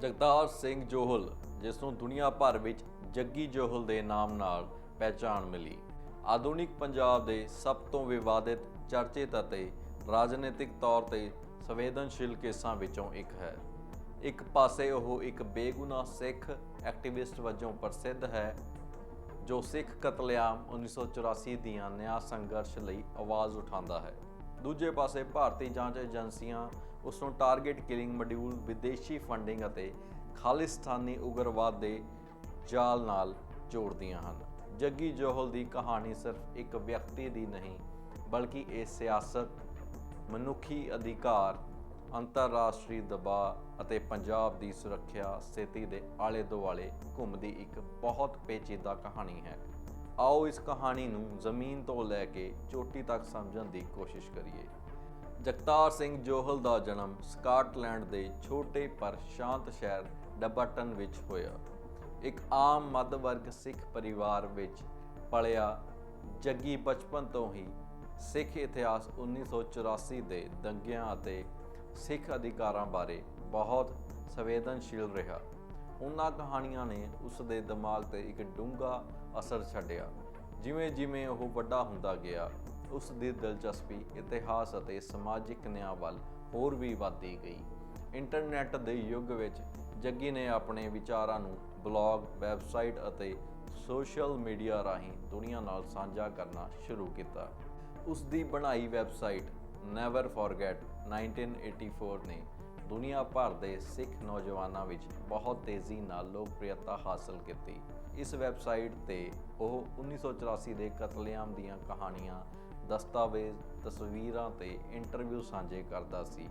ਜਗਤਾਰ ਸਿੰਘ ਜੋਹਲ, ਜਿਸ ਨੂੰ ਦੁਨੀਆ ਭਰ ਵਿੱਚ ਜੱਗੀ ਜੋਹਲ ਦੇ ਨਾਮ ਨਾਲ ਪਹਿਚਾਣ ਮਿਲੀ। ਆਧੁਨਿਕ ਪੰਜਾਬ ਦੇ ਸਭ ਤੋਂ ਵਿਵਾਦਿਤ, ਚਰਚਿਤ ਅਤੇ ਰਾਜਨੀਤਿਕ ਤੌਰ ਤੇ ਸੰਵੇਦਨਸ਼ੀਲ ਕੇਸਾਂ ਵਿੱਚੋਂ ਇੱਕ ਹੈ। ਇੱਕ ਪਾਸੇ ਉਹ ਇੱਕ ਬੇਗੁਨਾਹ ਸਿੱਖ ਐਕਟਿਵਿਸਟ ਵਜੋਂ ਪ੍ਰਸਿੱਧ ਹੈ, ਜੋ ਸਿੱਖ ਕਤਲੇਆਮ 1984 ਦੀਆਂ ਨਿਆਂ ਸੰਘਰਸ਼ ਲਈ ਆਵਾਜ਼ ਉਠਾਉਂਦਾ ਹੈ। ਦੂਜੇ ਪਾਸੇ ਭਾਰਤੀ ਜਾਂਚ ਏਜੰਸੀਆਂ ਉਸ ਨੂੰ ਟਾਰਗੇਟ ਕਿਲਿੰਗ ਮੋਡਿਊਲ ਵਿਦੇਸ਼ੀ ਫੰਡਿੰਗ ਅਤੇ ਖਾਲਿਸਤਾਨੀ ਉਗਰਵਾਦ ਦੇ ਜਾਲ ਨਾਲ ਜੋੜਦੀਆਂ ਹਨ। ਜੱਗੀ ਜੋਹਲ ਦੀ ਕਹਾਣੀ ਸਿਰਫ ਇੱਕ ਵਿਅਕਤੀ ਦੀ ਨਹੀਂ, ਬਲਕਿ ਇਹ ਸਿਆਸਤ, ਮਨੁੱਖੀ ਅਧਿਕਾਰ, ਅੰਤਰਰਾਸ਼ਟਰੀ ਦਬਾਅ ਅਤੇ ਪੰਜਾਬ ਦੀ ਸੁਰੱਖਿਆ ਸਥਿਤੀ ਦੇ ਆਲੇ ਦੁਆਲੇ ਘੁੰਮਦੀ ਇੱਕ ਬਹੁਤ ਪੇਚੀਦਾ ਕਹਾਣੀ ਹੈ। ਆਓ ਇਸ ਕਹਾਣੀ ਨੂੰ ਜ਼ਮੀਨ ਤੋਂ ਲੈ ਕੇ ਚੋਟੀ ਤੱਕ ਸਮਝਣ ਦੀ ਕੋਸ਼ਿਸ਼ ਕਰੀਏ। ਜਗਤਾਰ ਸਿੰਘ ਜੋਹਲ ਦਾ ਜਨਮ ਸਕਾਟਲੈਂਡ ਦੇ ਛੋਟੇ ਪਰ ਸ਼ਾਂਤ ਸ਼ਹਿਰ ਡਬਟਨ ਵਿੱਚ ਹੋਇਆ। ਇੱਕ ਆਮ ਮੱਧ ਵਰਗ ਸਿੱਖ ਪਰਿਵਾਰ ਵਿੱਚ ਪਲਿਆ ਜੱਗੀ ਬਚਪਨ ਤੋਂ ਹੀ ਸਿੱਖ ਇਤਿਹਾਸ 1984 ਦੇ ਦੰਗਿਆਂ ਅਤੇ ਸਿੱਖ ਅਧਿਕਾਰਾਂ ਬਾਰੇ ਬਹੁਤ ਸੰਵੇਦਨਸ਼ੀਲ ਰਿਹਾ। ਉਹਨਾਂ ਕਹਾਣੀਆਂ ਨੇ ਉਸ ਦੇ ਦਿਮਾਗ ਤੇ ਇੱਕ ਡੂੰਘਾ ਅਸਰ ਛੱਡਿਆ ਜਿਵੇਂ ਜਿਵੇਂ ਉਹ ਵੱਡਾ ਹੁੰਦਾ ਗਿਆ ਉਸ ਦੀ ਦਿਲਚਸਪੀ, ਇਤਿਹਾਸ ਅਤੇ ਸਮਾਜਿਕ ਨਿਆਂ ਵੱਲ ਹੋਰ ਵੀ ਵਧਦੀ ਗਈ। ਇੰਟਰਨੈਟ ਦੇ ਯੁੱਗ ਵਿੱਚ ਜੱਗੀ ਨੇ ਆਪਣੇ ਵਿਚਾਰਾਂ ਨੂੰ ਬਲੌਗ, ਵੈਬਸਾਈਟ ਅਤੇ ਸੋਸ਼ਲ ਮੀਡੀਆ ਰਾਹੀਂ ਦੁਨੀਆ ਨਾਲ ਸਾਂਝਾ ਕਰਨਾ ਸ਼ੁਰੂ ਕੀਤਾ। ਉਸ ਦੀ ਬਣਾਈ ਵੈਬਸਾਈਟ ਨੈਵਰ ਫੋਰਗੇਟ 1984 ਨੇ ਦੁਨੀਆ ਭਰ ਦੇ ਸਿੱਖ ਨੌਜਵਾਨਾਂ ਵਿੱਚ ਬਹੁਤ ਤੇਜ਼ੀ ਨਾਲ ਲੋਕਪ੍ਰਿਯਤਾ ਹਾਸਲ ਕੀਤੀ। ਇਸ ਵੈਬਸਾਈਟ ਤੇ ਉਹ 1984 ਦੇ ਕਤਲੇਆਮ ਦੀਆਂ ਕਹਾਣੀਆਂ ਦਸਤਾਵੇਜ਼, ਤਸਵੀਰਾਂ ਤੇ ਇੰਟਰਵਿਊ ਸਾਂਝੇ ਕਰਦਾ ਸੀ।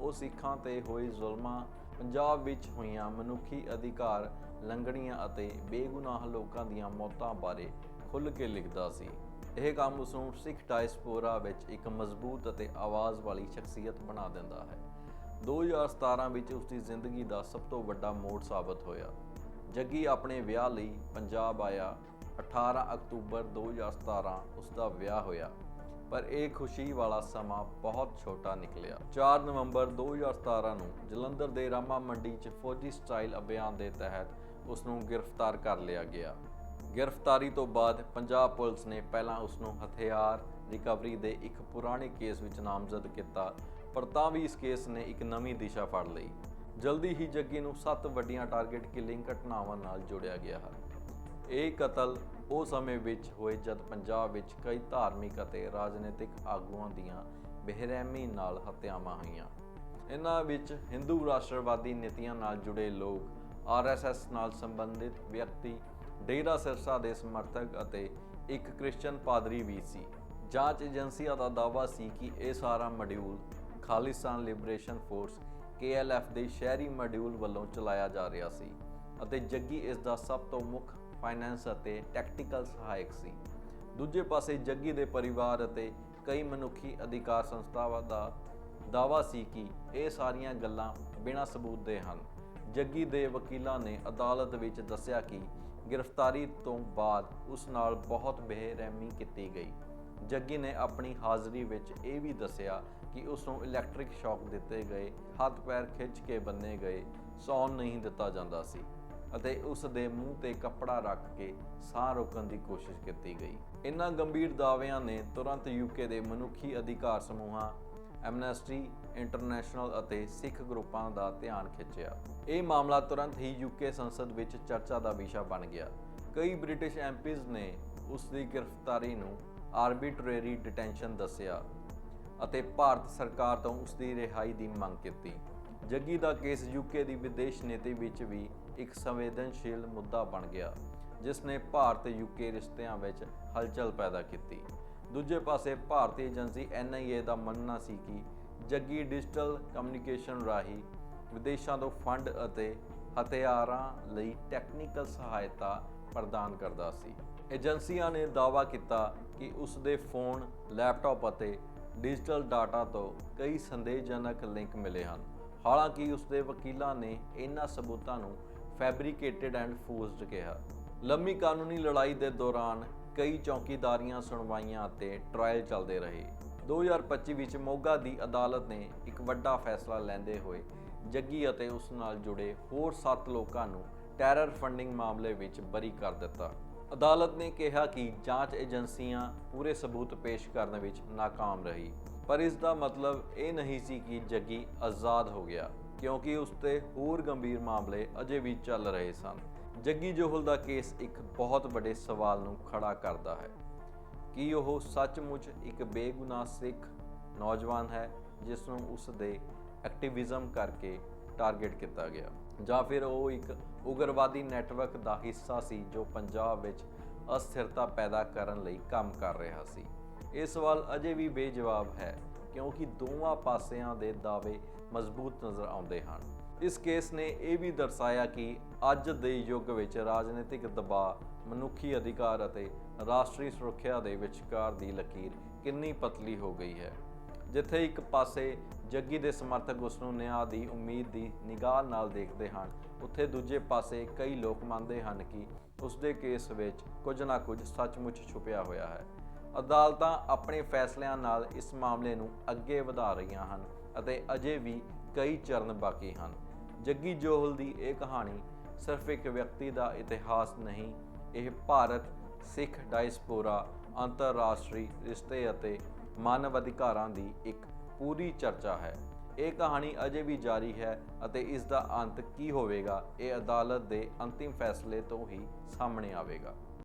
ਉਹ ਸਿੱਖਾਂ ਤੇ ਹੋਏ ਜ਼ੁਲਮਾਂ ਪੰਜਾਬ ਵਿੱਚ ਹੋਈਆਂ ਮਨੁੱਖੀ ਅਧਿਕਾਰ ਲੰਘਣੀਆਂ ਅਤੇ ਬੇਗੁਨਾਹ ਲੋਕਾਂ ਦੀਆਂ ਮੌਤਾਂ ਬਾਰੇ ਖੁੱਲ੍ਹ ਕੇ ਲਿਖਦਾ ਸੀ। ਇਹ ਕੰਮ ਉਸ ਨੂੰ ਸਿੱਖ ਡਾਇਸਪੋਰਾ ਵਿੱਚ ਇੱਕ ਮਜ਼ਬੂਤ ਅਤੇ ਆਵਾਜ਼ ਵਾਲੀ ਸ਼ਖਸੀਅਤ ਬਣਾ ਦਿੰਦਾ ਹੈ। 2017 ਵਿੱਚ ਉਸ ਦੀ ਜ਼ਿੰਦਗੀ ਦਾ ਸਭ ਤੋਂ ਵੱਡਾ ਮੋੜ ਸਾਬਤ ਹੋਇਆ। ਜੱਗੀ ਆਪਣੇ ਵਿਆਹ ਲਈ ਪੰਜਾਬ ਆਇਆ। 18 ਅਕਤੂਬਰ 2017 ਉਸ ਦਾ ਵਿਆਹ ਹੋਇਆ। ਪਰ ਇਹ ਖੁਸ਼ੀ ਵਾਲਾ ਸਮਾਂ ਬਹੁਤ ਛੋਟਾ ਨਿਕਲਿਆ। 4 ਨਵੰਬਰ 2017 ਨੂੰ ਜਲੰਧਰ ਦੇ ਰਾਮਾ ਮੰਡੀ 'ਚ ਫੌਜੀ ਸਟਾਈਲ ਅਭਿਆਨ ਦੇ ਤਹਿਤ ਉਸ ਨੂੰ ਗ੍ਰਿਫਤਾਰ ਕਰ ਲਿਆ ਗਿਆ। ਗ੍ਰਿਫਤਾਰੀ ਤੋਂ ਬਾਅਦ ਪੰਜਾਬ ਪੁਲਿਸ ਨੇ ਪਹਿਲਾਂ ਉਸ ਨੂੰ ਹਥਿਆਰ ਰਿਕਵਰੀ ਦੇ ਇੱਕ ਪੁਰਾਣੇ ਕੇਸ ਵਿੱਚ ਨਾਮਜ਼ਦ ਕੀਤਾ, ਪਰ ਤਾਂ ਵੀ ਇਸ ਕੇਸ ਨੇ ਇੱਕ ਨਵੀਂ ਦਿਸ਼ਾ ਫੜ ਲਈ। ਜਲਦੀ ਹੀ ਜੱਗੀ ਨੂੰ ਸੱਤ ਵੱਡੀਆਂ ਟਾਰਗੇਟ ਕਿਲਿੰਗ ਘਟਨਾਵਾਂ ਨਾਲ ਜੋੜਿਆ ਗਿਆ ਹੈ। ਇਹ ਕਤਲ ਉਹ ਸਮੇਂ ਵਿੱਚ ਹੋਏ ਜਦ ਪੰਜਾਬ ਵਿੱਚ ਕਈ ਧਾਰਮਿਕ ਅਤੇ ਰਾਜਨੀਤਿਕ ਆਗੂਆਂ ਦੀਆਂ ਬੇਰਹਿਮੀ ਨਾਲ ਹੱਤਿਆਵਾਂ ਹੋਈਆਂ। ਇਹਨਾਂ ਵਿੱਚ ਹਿੰਦੂ ਰਾਸ਼ਟਰਵਾਦੀ ਨੀਤੀਆਂ ਨਾਲ ਜੁੜੇ ਲੋਕ ਆਰਐਸਐਸ ਨਾਲ ਸੰਬੰਧਿਤ ਵਿਅਕਤੀ, ਡੇਰਾ ਸਿਰਸਾ ਦੇ ਸਮਰਥਕ ਅਤੇ ਇੱਕ ਕ੍ਰਿਸਚੀਅਨ ਪਾਦਰੀ ਵੀ ਸੀ। ਜਾਂਚ ਏਜੰਸੀਆਂ ਦਾ ਦਾਅਵਾ ਸੀ ਕਿ ਇਹ ਸਾਰਾ module Khalistan liberation force KLF ਦੇ ਸ਼ਹਿਰੀ ਮੋਡਿਊਲ ਵੱਲੋਂ ਚਲਾਇਆ ਜਾ ਰਿਹਾ ਸੀ। ਅਤੇ ਜੱਗੀ ਇਸ ਦਾ ਸਭ ਤੋਂ ਮੁੱਖ ਫਾਈਨੈਂਸ ਅਤੇ ਟੈਕਟੀਕਲ ਸਹਾਇਕ ਸੀ। ਦੂਜੇ ਪਾਸੇ ਜੱਗੀ ਦੇ ਪਰਿਵਾਰ ਅਤੇ ਕਈ ਮਨੁੱਖੀ ਅਧਿਕਾਰ ਸੰਸਥਾਵਾਂ ਦਾ ਦਾਅਵਾ ਸੀ ਕਿ ਇਹ ਸਾਰੀਆਂ ਗੱਲਾਂ ਬਿਨਾਂ ਸਬੂਤ ਦੇ ਹਨ। ਜੱਗੀ ਦੇ ਵਕੀਲਾਂ ਨੇ ਅਦਾਲਤ ਵਿੱਚ ਦੱਸਿਆ ਕਿ ਗ੍ਰਿਫਤਾਰੀ ਤੋਂ ਬਾਅਦ ਉਸ ਨਾਲ ਬਹੁਤ ਬੇਰਹਿਮੀ ਕੀਤੀ ਗਈ। ਜੱਗੀ ਨੇ ਆਪਣੀ ਹਾਜ਼ਰੀ ਵਿੱਚ ਇਹ ਵੀ ਦੱਸਿਆ ਕਿ ਉਸ ਨੂੰ ਇਲੈਕਟ੍ਰਿਕ ਸ਼ੌਕ ਦਿੱਤੇ ਗਏ ਹੱਥ ਪੈਰ ਖਿੱਚ ਕੇ ਬੰਨੇ ਗਏ, ਸੌਣ ਨਹੀਂ ਦਿੱਤਾ ਜਾਂਦਾ ਸੀ। ਅਤੇ ਉਸ ਦੇ ਮੂੰਹ ਤੇ ਕੱਪੜਾ ਰੱਖ ਕੇ ਸਾਹ ਰੋਕਣ ਦੀ ਕੋਸ਼ਿਸ਼ ਕੀਤੀ ਗਈ। ਇਨ੍ਹਾਂ ਗੰਭੀਰ ਦਾਅਵਿਆਂ ਨੇ ਤੁਰੰਤ ਯੂਕੇ ਦੇ ਮਨੁੱਖੀ ਅਧਿਕਾਰ ਸਮੂਹਾਂ ਐਮਨੈਸਟੀ ਇੰਟਰਨੈਸ਼ਨਲ ਅਤੇ ਸਿੱਖ ਗਰੁੱਪਾਂ ਦਾ ਧਿਆਨ ਖਿੱਚਿਆ। ਇਹ ਮਾਮਲਾ ਤੁਰੰਤ ਹੀ ਯੂਕੇ ਸੰਸਦ ਵਿੱਚ ਚਰਚਾ ਦਾ ਵਿਸ਼ਾ ਬਣ ਗਿਆ। ਕਈ ਬ੍ਰਿਟਿਸ਼ ਐਮਪੀਜ਼ ਨੇ ਉਸ ਦੀ ਗ੍ਰਿਫਤਾਰੀ ਨੂੰ ਆਰਬਿਟਰੇਰੀ ਡਿਟੈਂਸ਼ਨ ਦੱਸਿਆ ਅਤੇ ਭਾਰਤ ਸਰਕਾਰ ਤੋਂ ਉਸ ਦੀ ਰਿਹਾਈ ਦੀ ਮੰਗ ਕੀਤੀ। ਜੱਗੀ ਦਾ ਕੇਸ ਯੂਕੇ ਦੀ ਵਿਦੇਸ਼ ਨੀਤੀ ਵਿੱਚ ਵੀ ਇੱਕ ਸੰਵੇਦਨਸ਼ੀਲ ਮੁੱਦਾ ਬਣ ਗਿਆ ਜਿਸ ਨੇ ਭਾਰਤ ਯੂਕੇ ਰਿਸ਼ਤਿਆਂ ਵਿੱਚ ਹਲਚਲ ਪੈਦਾ ਕੀਤੀ। ਦੂਜੇ ਪਾਸੇ, ਭਾਰਤੀ ਏਜੰਸੀ NIA ਦਾ ਮੰਨਣਾ ਸੀ ਕਿ ਜੱਗੀ ਡਿਜੀਟਲ ਕਮਿਊਨੀਕੇਸ਼ਨ ਰਾਹੀਂ ਵਿਦੇਸ਼ਾਂ ਤੋਂ ਫੰਡ ਅਤੇ ਹਥਿਆਰਾਂ ਲਈ ਟੈਕਨੀਕਲ ਸਹਾਇਤਾ ਪ੍ਰਦਾਨ ਕਰਦਾ ਸੀ। ਏਜੰਸੀਆਂ ਨੇ ਦਾਅਵਾ ਕੀਤਾ ਕਿ ਉਸ ਦੇ ਫੋਨ, ਲੈਪਟਾਪ ਅਤੇ ਡਿਜੀਟਲ ਡਾਟਾ ਤੋਂ ਕਈ ਸੰਦੇਹਜਨਕ ਲਿੰਕ ਮਿਲੇ ਹਨ। ਹਾਲਾਂਕਿ, ਉਸ ਦੇ ਵਕੀਲਾਂ ਨੇ ਇਹਨਾਂ ਸਬੂਤਾਂ ਨੂੰ ਫੈਬਰੀਕੇਟਡ ਐਂਡ ਫੋਰਸਡ ਕਿਹਾ। ਲੰਮੀ ਕਾਨੂੰਨੀ ਲੜਾਈ ਦੇ ਦੌਰਾਨ ਕਈ ਚੌਕੀਦਾਰੀਆਂ ਸੁਣਵਾਈਆਂ ਅਤੇ ਟ੍ਰਾਇਲ ਚੱਲਦੇ ਰਹੇ। 2025 ਵਿੱਚ ਮੋਗਾ ਦੀ ਅਦਾਲਤ ਨੇ ਇੱਕ ਵੱਡਾ ਫੈਸਲਾ ਲੈਂਦੇ ਹੋਏ ਜੱਗੀ ਅਤੇ ਉਸ ਨਾਲ ਜੁੜੇ ਹੋਰ 7 ਲੋਕਾਂ ਨੂੰ ਟੈਰਰ ਫੰਡਿੰਗ ਮਾਮਲੇ ਵਿੱਚ ਬਰੀ ਕਰ ਦਿੱਤਾ। ਅਦਾਲਤ ਨੇ ਕਿਹਾ ਕਿ ਜਾਂਚ ਏਜੰਸੀਆਂ ਪੂਰੇ ਸਬੂਤ ਪੇਸ਼ ਕਰਨ ਵਿੱਚ ناکਾਮ ਰਹੀ। ਪਰ ਇਸ ਦਾ ਮਤਲਬ ਇਹ ਨਹੀਂ ਸੀ ਕਿ ਜੱਗੀ ਆਜ਼ਾਦ ਹੋ ਗਿਆ। ਕਿਉਂਕਿ ਉਸ ਤੇ ਹੋਰ ਗੰਭੀਰ ਮਾਮਲੇ ਅਜੇ ਵੀ ਚੱਲ ਰਹੇ ਸਨ। ਜੱਗੀ ਜੋਹਲ ਦਾ ਕੇਸ ਇੱਕ ਬਹੁਤ ਵੱਡੇ ਸਵਾਲ ਨੂੰ ਖੜਾ ਕਰਦਾ ਹੈ। ਕੀ ਉਹ ਸੱਚਮੁੱਚ ਇੱਕ ਬੇਗੁਨਾਹ ਸਿੱਖ ਨੌਜਵਾਨ ਹੈ, ਜਿਸ ਨੂੰ ਉਸ ਦੇ ਐਕਟਿਵਿਜ਼ਮ ਕਰਕੇ ਟਾਰਗੇਟ ਕੀਤਾ ਗਿਆ? ਜਾਂ ਫਿਰ ਉਹ ਇੱਕ ਉਗਰਵਾਦੀ ਨੈਟਵਰਕ ਦਾ ਹਿੱਸਾ ਸੀ, ਜੋ ਪੰਜਾਬ ਵਿੱਚ ਅਸਥਿਰਤਾ ਪੈਦਾ ਕਰਨ ਲਈ ਕੰਮ ਕਰ ਰਿਹਾ ਸੀ? ਇਹ ਸਵਾਲ ਅਜੇ ਵੀ ਬੇਜਵਾਬ ਹੈ, ਕਿਉਂਕਿ ਦੋਵਾਂ ਪਾਸਿਆਂ ਦੇ ਦਾਅਵੇ ਮਜ਼ਬੂਤ ਨਜ਼ਰ ਆਉਂਦੇ ਹਨ। ਇਸ ਕੇਸ ਨੇ ਇਹ ਵੀ ਦਰਸਾਇਆ ਕਿ ਅੱਜ ਦੇ ਯੁੱਗ ਵਿੱਚ ਰਾਜਨੀਤਿਕ ਦਬਾਅ, ਮਨੁੱਖੀ ਅਧਿਕਾਰ ਅਤੇ ਰਾਸ਼ਟਰੀ ਸੁਰੱਖਿਆ ਦੇ ਵਿਚਕਾਰ ਦੀ ਲਕੀਰ ਕਿੰਨੀ ਪਤਲੀ ਹੋ ਗਈ ਹੈ। ਜਿੱਥੇ ਇੱਕ ਪਾਸੇ ਜੱਗੀ ਦੇ ਸਮਰਥਕ ਉਸ ਨੂੰ ਨਿਆਂ ਦੀ ਉਮੀਦ ਦੀ ਨਿਗਾਹ ਨਾਲ ਦੇਖਦੇ ਹਨ, ਉੱਥੇ ਦੂਜੇ ਪਾਸੇ ਕਈ ਲੋਕ ਮੰਨਦੇ ਹਨ ਕਿ ਉਸ ਦੇ ਕੇਸ ਵਿੱਚ ਕੁਝ ਨਾ ਕੁਝ ਸੱਚਮੁੱਚ ਛੁਪਿਆ ਹੋਇਆ ਹੈ। ਅਦਾਲਤਾਂ ਆਪਣੇ ਫੈਸਲਿਆਂ ਨਾਲ ਇਸ ਮਾਮਲੇ ਨੂੰ ਅੱਗੇ ਵਧਾ ਰਹੀਆਂ ਹਨ ਅਤੇ ਅਜੇ ਵੀ ਕਈ ਚਰਨ ਬਾਕੀ ਹਨ। ਜੱਗੀ ਜੋਹਲ ਦੀ ਇਹ ਕਹਾਣੀ ਸਿਰਫ ਇੱਕ ਵਿਅਕਤੀ ਦਾ ਇਤਿਹਾਸ ਨਹੀਂ, ਇਹ ਭਾਰਤ ਸਿੱਖ ਡਾਇਸਪੋਰਾ, ਅੰਤਰਰਾਸ਼ਟਰੀ ਰਿਸ਼ਤੇ ਅਤੇ ਮਾਨਵ ਅਧਿਕਾਰਾਂ ਦੀ ਇੱਕ ਪੂਰੀ ਚਰਚਾ ਹੈ। ਇਹ ਕਹਾਣੀ ਅਜੇ ਵੀ ਜਾਰੀ ਹੈ ਅਤੇ ਇਸ ਦਾ ਅੰਤ ਕੀ ਹੋਵੇਗਾ, ਇਹ ਅਦਾਲਤ ਦੇ ਅੰਤਿਮ ਫੈਸਲੇ ਤੋਂ ਹੀ ਸਾਹਮਣੇ ਆਵੇਗਾ।